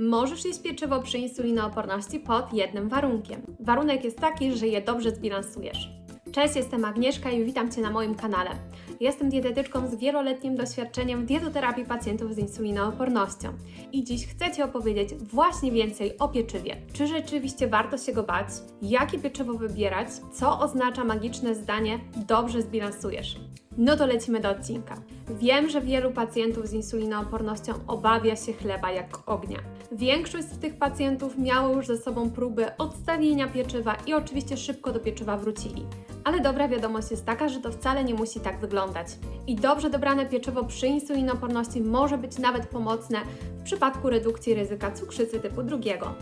Możesz jeść pieczywo przy insulinooporności pod jednym warunkiem. Warunek jest taki, że je dobrze zbilansujesz. Cześć, jestem Agnieszka i witam Cię na moim kanale. Jestem dietetyczką z wieloletnim doświadczeniem w dietoterapii pacjentów z insulinoopornością. I dziś chcę Ci opowiedzieć właśnie więcej o pieczywie. Czy rzeczywiście warto się go bać? Jakie pieczywo wybierać? Co oznacza magiczne zdanie dobrze zbilansujesz? No to lecimy do odcinka. Wiem, że wielu pacjentów z insulinoopornością obawia się chleba jak ognia. Większość z tych pacjentów miało już ze sobą próby odstawienia pieczywa i oczywiście szybko do pieczywa wrócili. Ale dobra wiadomość jest taka, że to wcale nie musi tak wyglądać. I dobrze dobrane pieczywo przy insulinooporności może być nawet pomocne w przypadku redukcji ryzyka cukrzycy typu drugiego.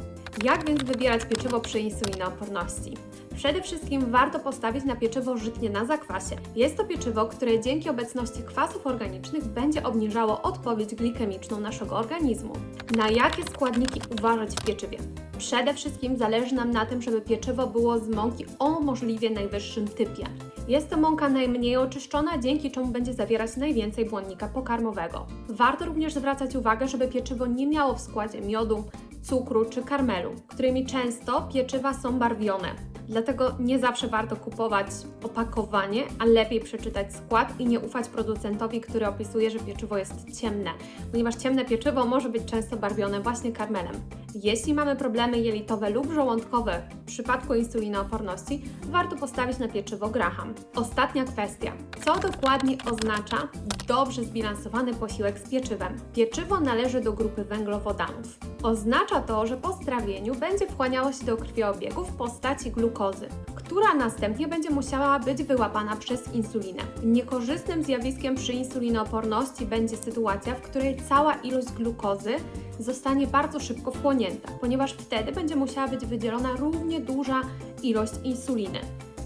Jak więc wybierać pieczywo przy insulinooporności? Przede wszystkim warto postawić na pieczywo żytnie na zakwasie. Jest to pieczywo, które dzięki obecności kwasów organicznych będzie obniżało odpowiedź glikemiczną naszego organizmu. Na jakie składniki uważać w pieczywie? Przede wszystkim zależy nam na tym, żeby pieczywo było z mąki o możliwie najwyższym typie. Jest to mąka najmniej oczyszczona, dzięki czemu będzie zawierać najwięcej błonnika pokarmowego. Warto również zwracać uwagę, żeby pieczywo nie miało w składzie miodu, cukru czy karmelu, którymi często pieczywa są barwione. Dlatego nie zawsze warto kupować opakowanie, a lepiej przeczytać skład i nie ufać producentowi, który opisuje, że pieczywo jest ciemne, ponieważ ciemne pieczywo może być często barwione właśnie karmelem. Jeśli mamy problemy jelitowe lub żołądkowe w przypadku insulinooporności, warto postawić na pieczywo Graham. Ostatnia kwestia. Co dokładnie oznacza dobrze zbilansowany posiłek z pieczywem? Pieczywo należy do grupy węglowodanów. Oznacza to, że po strawieniu będzie wchłaniało się do krwiobiegu w postaci glukozy, która następnie będzie musiała być wyłapana przez insulinę. Niekorzystnym zjawiskiem przy insulinooporności będzie sytuacja, w której cała ilość glukozy zostanie bardzo szybko wchłonięta, ponieważ wtedy będzie musiała być wydzielona równie duża ilość insuliny.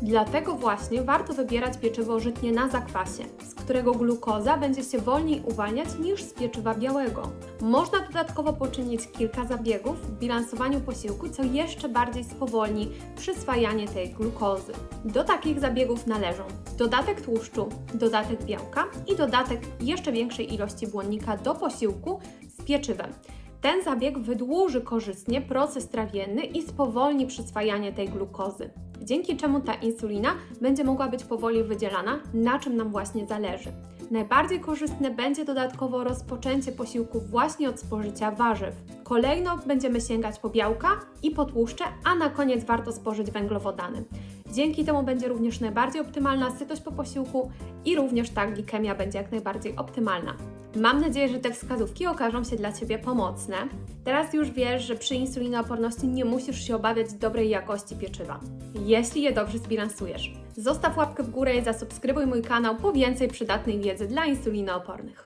Dlatego właśnie warto wybierać pieczywo żytnie na zakwasie, którego glukoza będzie się wolniej uwalniać niż z pieczywa białego. Można dodatkowo poczynić kilka zabiegów w bilansowaniu posiłku, co jeszcze bardziej spowolni przyswajanie tej glukozy. Do takich zabiegów należą dodatek tłuszczu, dodatek białka i dodatek jeszcze większej ilości błonnika do posiłku z pieczywem. Ten zabieg wydłuży korzystnie proces trawienny i spowolni przyswajanie tej glukozy, dzięki czemu ta insulina będzie mogła być powoli wydzielana, na czym nam właśnie zależy. Najbardziej korzystne będzie dodatkowo rozpoczęcie posiłku właśnie od spożycia warzyw. Kolejno będziemy sięgać po białka i po tłuszcze, a na koniec warto spożyć węglowodany. Dzięki temu będzie również najbardziej optymalna sytość po posiłku i również ta glikemia będzie jak najbardziej optymalna. Mam nadzieję, że te wskazówki okażą się dla Ciebie pomocne. Teraz już wiesz, że przy insulinooporności nie musisz się obawiać dobrej jakości pieczywa, jeśli je dobrze zbilansujesz. Zostaw łapkę w górę i zasubskrybuj mój kanał po więcej przydatnej wiedzy dla insulinoopornych.